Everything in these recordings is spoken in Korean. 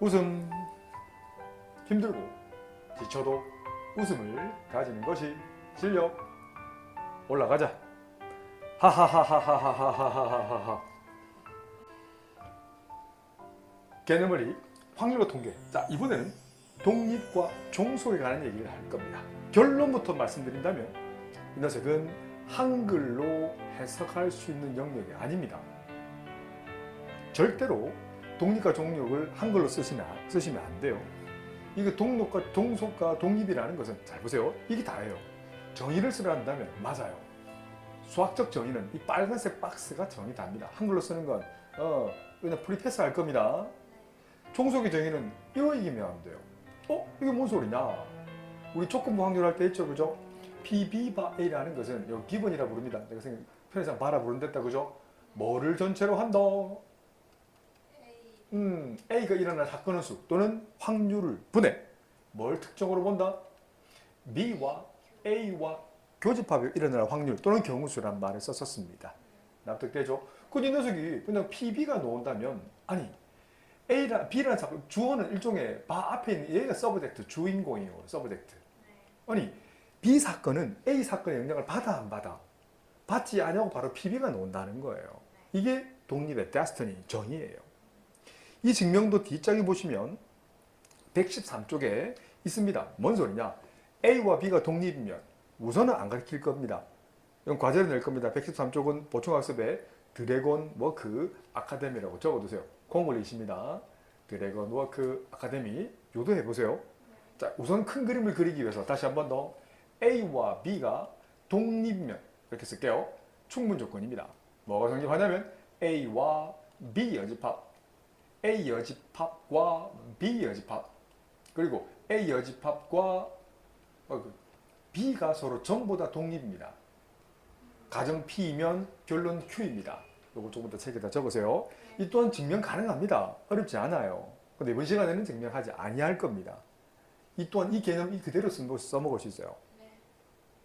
웃음. 힘들고 지쳐도 웃음을 가지는 것이 실력. 올라가자. 하하하하하하하하하하 개념머리 확률과 통계. 자 이번에는 독립과 종속에 관한 얘기를 할 겁니다. 결론부터 말씀드린다면 이 녀석은 한글로 해석할 수 있는 영역이 아닙니다. 절대로 독립과 종력을 한글로 쓰시면, 쓰시면 안 돼요. 이게 독립과 종속과 독립이라는 것은 잘 보세요. 이게 다예요. 정의를 쓰려 한다면 맞아요. 수학적 정의는 이 빨간색 박스가 정의 답니다. 한글로 쓰는 건 어, 그냥 프리패스 할 겁니다. 종속의 정의는 이거 이기면 안 돼요. 어? 이게 뭔 소리냐? 우리 조건부 확률 할 때 있죠, 그죠? PB 바 A라는 것은 기본이라 부릅니다. 내가 편의상 바라 부른댔다, 그죠? 뭐를 전체로 한다? 음, A가 일어날 사건의 수 또는 확률을 분해. 뭘 특정으로 본다? B와 A와 교집합이 일어날 확률 또는 경우수란 말을 썼었습니다. 납득되죠? 근데 이 녀석이 그냥 PB가 나온다면 아니 A라 B라는 사건 주어는 일종의 바 앞에 있는 얘가 서브젝트 주인공이에요. 서브젝트. 아니 B 사건은 A 사건의 영향을 받아 안 받아? 받지 않냐고 바로 PB가 나온다는 거예요. 이게 독립의 데스티니 정의예요. 이 증명도 뒷장에 보시면 113쪽에 있습니다. 뭔 소리냐? A와 B가 독립이면 우선은 안 가르칠 겁니다. 이건 과제를 낼 겁니다. 113쪽은 보충학습에 드래곤 워크 아카데미라고 적어두세요. 공물이십니다. 드래곤 워크 아카데미 요도해 보세요. 자, 우선 큰 그림을 그리기 위해서 다시 한 번 더 A와 B가 독립면 이렇게 쓸게요. 충분 조건입니다. 뭐가 성립하냐면 A와 B 여집합 A 여집합과 B 여집합 그리고 A 여집합과 어, 그 B가 서로 전부 다 독립입니다. 가정 P이면 결론 Q입니다. 요거 조금 더 책에다 적으세요. 이 또한 증명 가능합니다. 어렵지 않아요. 근데 이번 시간에는 증명하지 아니할 겁니다. 이 또한 이 개념 이 그대로 쓴- 써먹을 수 있어요.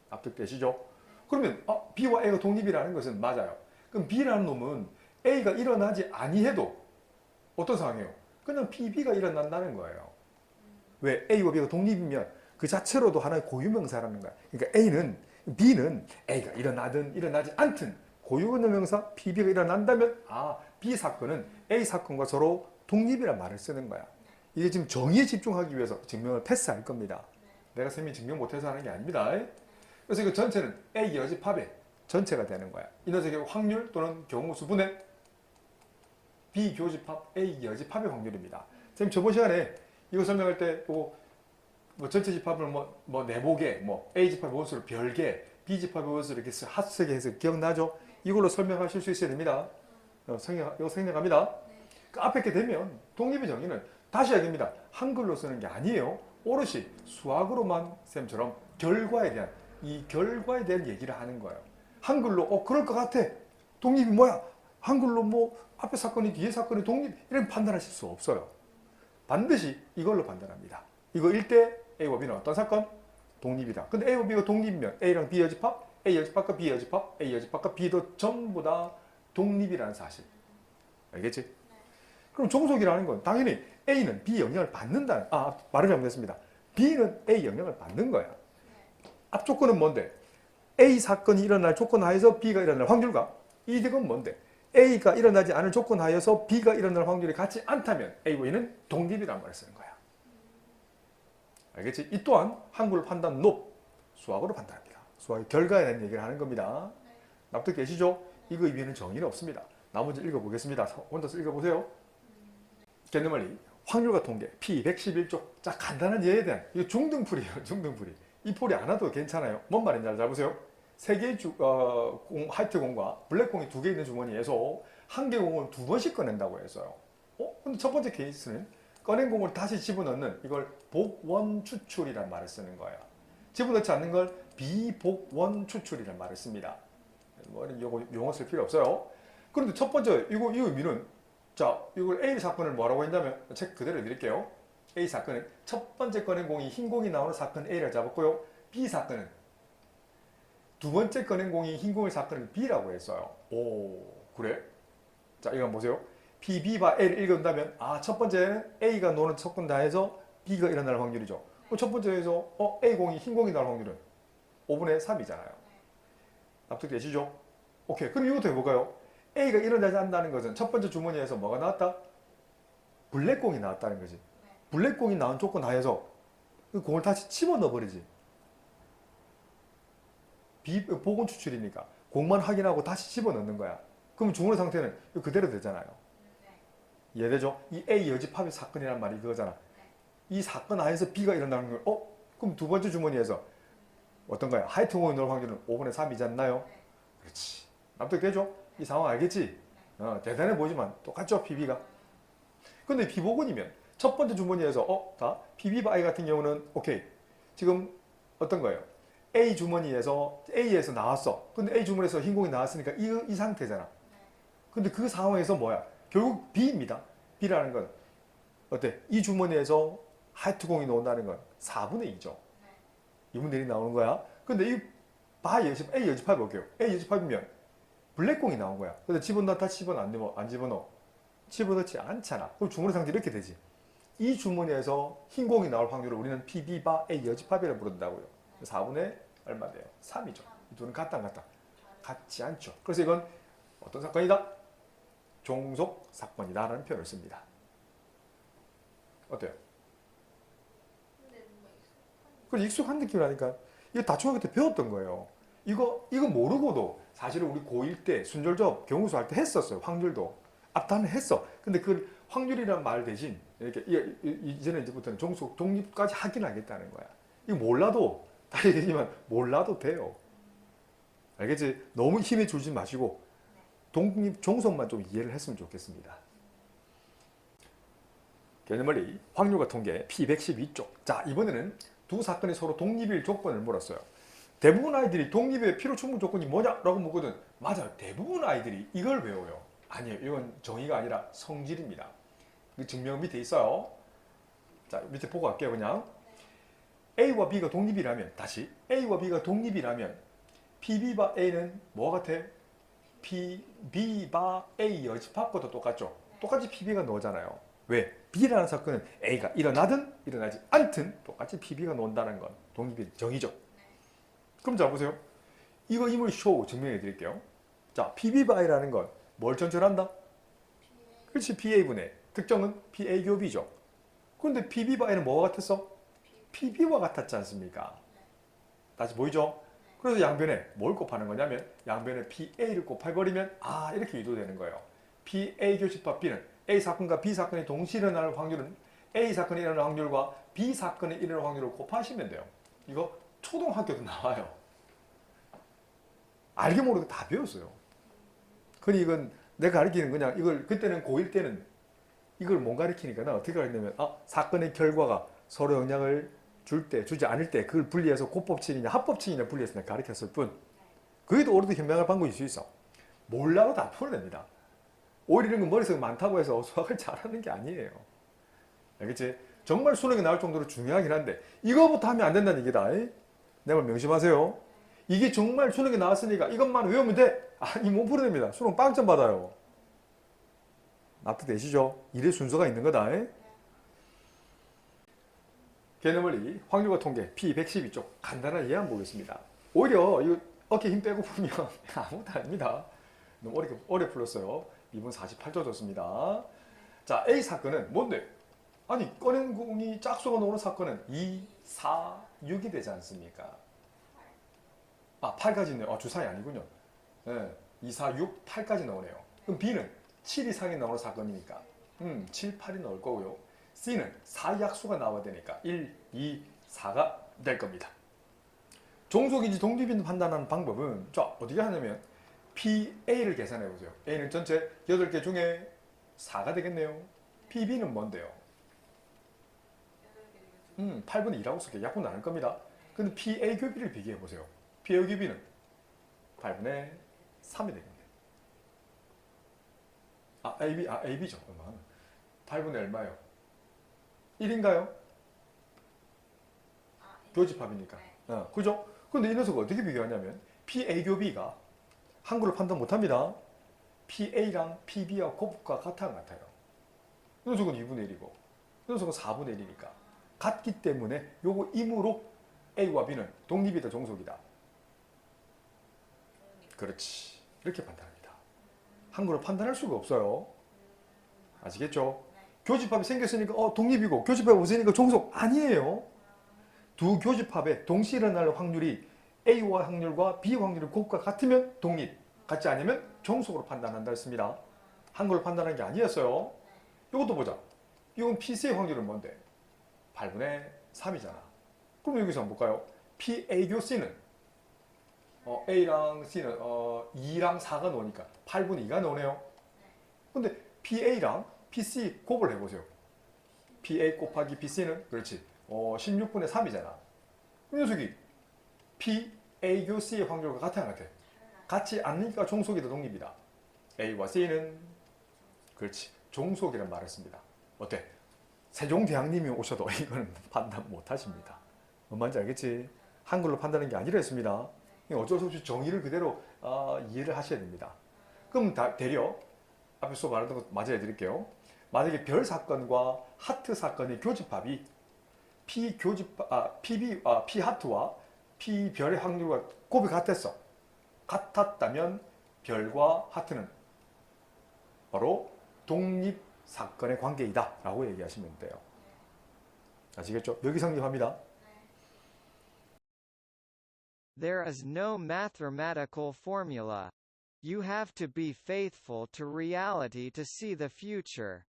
납득되시죠? 그러면 아, B와 A가 독립이라는 것은 맞아요. 그럼 B라는 놈은 A가 일어나지 아니해도 어떤 상황이에요? 그냥 PB가 일어난다는 거예요. 왜? A와 B가 독립이면 그 자체로도 하나의 고유명사라는 거야. 그러니까 A는 B는 A가 일어나든 일어나지 않든 고유명사 PB가 일어난다면 아 B 사건은 A 사건과 서로 독립이란 말을 쓰는 거야. 이게 지금 정의에 집중하기 위해서 증명을 패스할 겁니다. 내가 쌤이 증명 못해서 하는 게 아닙니다. 그래서 이거 전체는 A 여집합의 전체가 되는 거야. 이 녀석의 확률 또는 경우 수 분해 B 교집합 A 여집합의 확률입니다. 선생님 저번 시간에 이거 설명할 때 뭐, 뭐 전체 집합을 뭐, 뭐 네모개, 뭐 A 집합의 원수를 별개, B 집합의 원수를 이렇게 핫세게 해서 기억나죠? 이걸로 설명하실 수 있어야 됩니다. 어, 생략, 이거 생략합니다. 그 앞에 게 되면 독립의 정의는 다시 이야기합니다. 한글로 쓰는 게 아니에요. 오롯이 수학으로만 쌤처럼 결과에 대한 이 결과에 대한 얘기를 하는 거예요. 한글로 어 그럴 것 같아. 독립이 뭐야? 한글로 뭐 앞에 사건이 뒤에 사건이 독립 이런 판단하실 수 없어요. 반드시 이걸로 판단합니다. 이거 1대 A와 B는 어떤 사건? 독립이다. 근데 A와 B가 독립이면 A랑 B 여집합, A 여집합과 B 여집합, A 여집합과 B도 전부 다 독립이라는 사실. 알겠지? 그럼 종속이라는 건 당연히 A는 B 영향을 받는다는 아 말을 잘못했습니다. B는 A 영향을 받는 거야. 앞 조건은 뭔데? A 사건이 일어날 조건 하에서 B가 일어날 확률과 이 득은 뭔데? A가 일어나지 않을 조건 하에서 B가 일어날 확률이 같지 않다면 A와 E는 독립이라는 말을 쓰는 거야. 알겠지? 이 또한 한글 판단 높 수학으로 판단합니다. 수학의 결과에 대한 얘기를 하는 겁니다. 납득되시죠? 이거 의미는 정의는 없습니다. 나머지 읽어보겠습니다. 혼자서 읽어보세요. 개념원리 확률과 통계 P 111쪽 자 간단한 예에 대한 이거 중등풀이에요 중등풀이 이 풀이 안 와도 괜찮아요 뭔 말인지 잘 보세요 세 개의 주, 어, 공, 화이트 공과 블랙 공이 두 개 있는 주머니에서 한 개 공을 두 번씩 꺼낸다고 했어요 어? 근데 첫 번째 케이스는 꺼낸 공을 다시 집어넣는 이걸 복원 추출이란 말을 쓰는 거예요 집어넣지 않는 걸 비복원 추출이란 말을 씁니다 뭐 이거 용어 쓸 필요 없어요 그런데 첫 번째 이거 이 의미는 자, 이걸 A 사건을 뭐라고 했냐면 책 그대로 드릴게요. A 사건은 첫 번째 꺼낸 공이 흰 공이 나오는 사건 A를 잡았고요. B 사건은 두 번째 꺼낸 공이 흰 공의 사건을 B라고 했어요. 오, 그래? 자, 이거 한번 보세요. PB바 A를 읽은다면 아 첫 번째는 A가 노는 척근 다 해서 B가 일어날 확률이죠. 그럼 첫 번째에서 어, A 공이 흰 공이 날 확률은 5분의 3이잖아요. 납득되시죠? 오케이. 그럼 이것도 해볼까요? A가 일어나지 않는다는 것은 첫 번째 주머니에서 뭐가 나왔다? 블랙공이 나왔다는 거지. 블랙공이 나온 조건 하에서 그 공을 다시 집어넣어 버리지. 비 보건 추출이니까 공만 확인하고 다시 집어넣는 거야. 그럼 주머니 상태는 그대로 되잖아요. 이해되죠? 이 A 여집합의 사건이란 말이 그거잖아. 이 사건 하에서 B가 일어나는 걸, 어? 그럼 두 번째 주머니에서 어떤가요? 하이트 공이 넣을 확률은 5분의 3이지 않나요? 그렇지. 납득되죠? 이 상황 알겠지? 어, 대단해 보이지만 똑같죠, PB가. 근데 비보건이면 첫 번째 주머니에서 어, 다 PB 바이 같은 경우는 오케이. 지금 어떤 거예요? A 주머니에서 A에서 나왔어. 근데 A 주머니에서 흰 공이 나왔으니까 이, 이 상태잖아. 근데 그 상황에서 뭐야? 결국 B입니다. B라는 건 어때? 이 주머니에서 하이트 공이 나온다는 건 4분의 2죠. 2분의 1이 나오는 거야. 근데 이 바 여집 A 여집합 볼게요. A 여집합이면 블랙 공이 나온 거야. 근데 집어넣어 다 집어넣어 안 집어- 안 집어넣어? 집어넣지 않잖아. 그럼 주머니 상태 이렇게 되지. 이 주머니에서 흰 공이 나올 확률을 우리는 PB 바 A 여집합이라고 부른다고요. 4분의 얼마 돼요? 3이죠. 이 둘은 같다 안 같다? 같지 않죠. 그래서 이건 어떤 사건이다? 종속 사건이다라는 표현을 씁니다. 어때요? 그래 익숙한 느낌이라니까 이거 다 중학교 때 배웠던 거예요. 이거 이거 모르고도 사실은 우리 고1 때 순절접 경우수 할 때 했었어요. 확률도 앞단을 했어. 근데 그 확률이란 말 대신 이렇게 이제는 이제부터는 종속 독립까지 하긴 하겠다는 거야. 이거 몰라도 다 얘기지만 몰라도 돼요. 알겠지? 너무 힘에 줄지 마시고 독립 종속만 좀 이해를 했으면 좋겠습니다. 개념원리 확률과 통계 P112쪽. 자 이번에는 두 사건이 서로 독립일 조건을 물었어요. 대부분 아이들이 독립의 필요 충분 조건이 뭐냐 라고 묻거든. 맞아요. 대부분 아이들이 이걸 외워요. 아니에요. 이건 정의가 아니라 성질입니다. 그 증명 밑에 있어요. 자 밑에 보고 갈게요. 그냥 A와 B가 독립이라면 다시 A와 B가 독립이라면 PB바 A는 뭐 같아? PB바 A 여집합과도 똑같죠. 똑같이 PB가 나오잖아요. 왜? B라는 사건은 A가 일어나든 일어나지 않든 똑같이 PB가 나온다는 건 독립의 정의죠. 그럼 자 보세요. 이거 임을 쇼 증명해 드릴게요. 자, PB 바이라는 건 뭘 전철한다? 그렇지, PA분의 특정은 PA 교비죠. 그런데 PB 바이는 뭐와 같았어? PB와 같았지 않습니까? 다시 보이죠? 그래서 양변에 뭘 곱하는 거냐면 양변에 PA를 곱해버리면 아 이렇게 유도되는 거예요. PA 교집합 B는 A 사건과 B 사건이 동시에 일어날 확률은 A 사건이 일어날 확률과 B 사건이 일어날 확률을 곱하시면 돼요. 이거 초등학교도 나와요. 알게 모르게 다 배웠어요. 그니 이건 내가 가르치는 그냥 이걸 그때는 고1 때는 이걸 못 가르치니까 나 어떻게 가르치냐면 아 사건의 결과가 서로 영향을 줄 때 주지 않을 때 그걸 분리해서 고법칙이냐 합법칙이냐 분리해서 가르쳤을 뿐 그게도 오래도 현명할 방법일 수 있어. 몰라도 다 풀어냅니다. 오히려 이런 건 머릿속에 많다고 해서 수학을 잘하는 게 아니에요. 알겠지? 정말 수능에 나올 정도로 중요하긴 한데 이거부터 하면 안 된다는 얘기다. 이? 내말 명심하세요. 이게 정말 수능에 나왔으니까 이것만 외우면 돼. 아니 못 풀어냅니다. 수능 빵점 받아요. 납득되시죠? 이래 순서가 있는 거다. 이? 개념원리 확률과 통계 P112쪽 간단한 이해 한번 보겠습니다. 오히려 이거 어깨 힘 빼고 풀면 아무것도 아닙니다. 너무 어렵게, 어렵게 풀었어요. 2분 48초 줬습니다. 자, A 사건은 뭔데? 아니, 꺼낸 공이 짝수가 나오는 사건은 2, 4, 6이 되지 않습니까? 아, 8까지 있네요. 아, 주사위 아니군요. 네, 2, 4, 6, 8까지 나오네요. 그럼 B는 7 이상이 나오는 사건이니까 음, 7, 8이 나올 거고요. C는 4 약수가 나와야 되니까 1, 2, 4가 될 겁니다. 종속인지 독립인지 판단하는 방법은 자 어떻게 하냐면 PA를 계산해 보세요. A는 전체 8개 중에 4가 되겠네요. PB는 뭔데요? 음, 8분의 2라고 쓸게 약분 나눌 겁니다. 근데 PA 교비를 비교해 보세요. PA 교비는 8분의 3이 되겠네요. 아, AB, 아, AB죠. 얼마? 8분의 얼마요? 1인가요? 교집합이니까. 어, 그죠? 근데 이 녀석을 어떻게 비교하냐면 PA 교비가 한글을 판단 못합니다. PA랑 PB와 곱과 같아 안 같아요? 이 녀석은 2분의 1이고 이 녀석은 4분의 1이니까 같기 때문에 요거 임으로 A와 B는 독립이다 종속이다. 그렇지. 이렇게 판단합니다. 한글로 판단할 수가 없어요. 아시겠죠? 교집합이 생겼으니까 어 독립이고 교집합이 없으니까 종속 아니에요. 두 교집합에 동시에 일어날 확률이 A와 확률과 B 확률이 곱과 같으면 독립, 같지 않으면 종속으로 판단한다 했습니다. 한글로 판단한 게 아니었어요. 이것도 보자. 이건 PC의 확률은 뭔데? 8분의 3이잖아. 그럼 여기서 한번 볼까요? PA교 C는 어, A랑 C는 어, 2랑 4가 나오니까 8분의 2가 나오네요. 근데 PA랑 PC 곱을 해보세요. PA 곱하기 PC는 그렇지. 어, 16분의 3이잖아. 이 녀석이 PA교 C의 확률과 같아 안 같아? 같지 않으니까 종속이다 독립이다. A와 C는 그렇지. 종속이란 말을 씁니다. 어때? 세종대왕님이 오셔도 이거는 판단 못 하십니다. 뭔 말인지 알겠지? 한글로 판단하는 게 아니라 했습니다. 어쩔 수 없이 정의를 그대로 아, 이해를 하셔야 됩니다. 그럼 다, 대려 앞에 수업 말했던 거 맞아 해드릴게요. 만약에 별 사건과 하트 사건의 교집합이 P 교집 아 PB 아 P 하트와 P 별의 확률과 곱이 같았어. 같았다면 별과 하트는 바로 독립 사건의 관계이다 라고 얘기하시면 돼요. 아시겠죠? 여기 성립합니다. There is no mathematical formula. You have to be faithful to reality to see the future.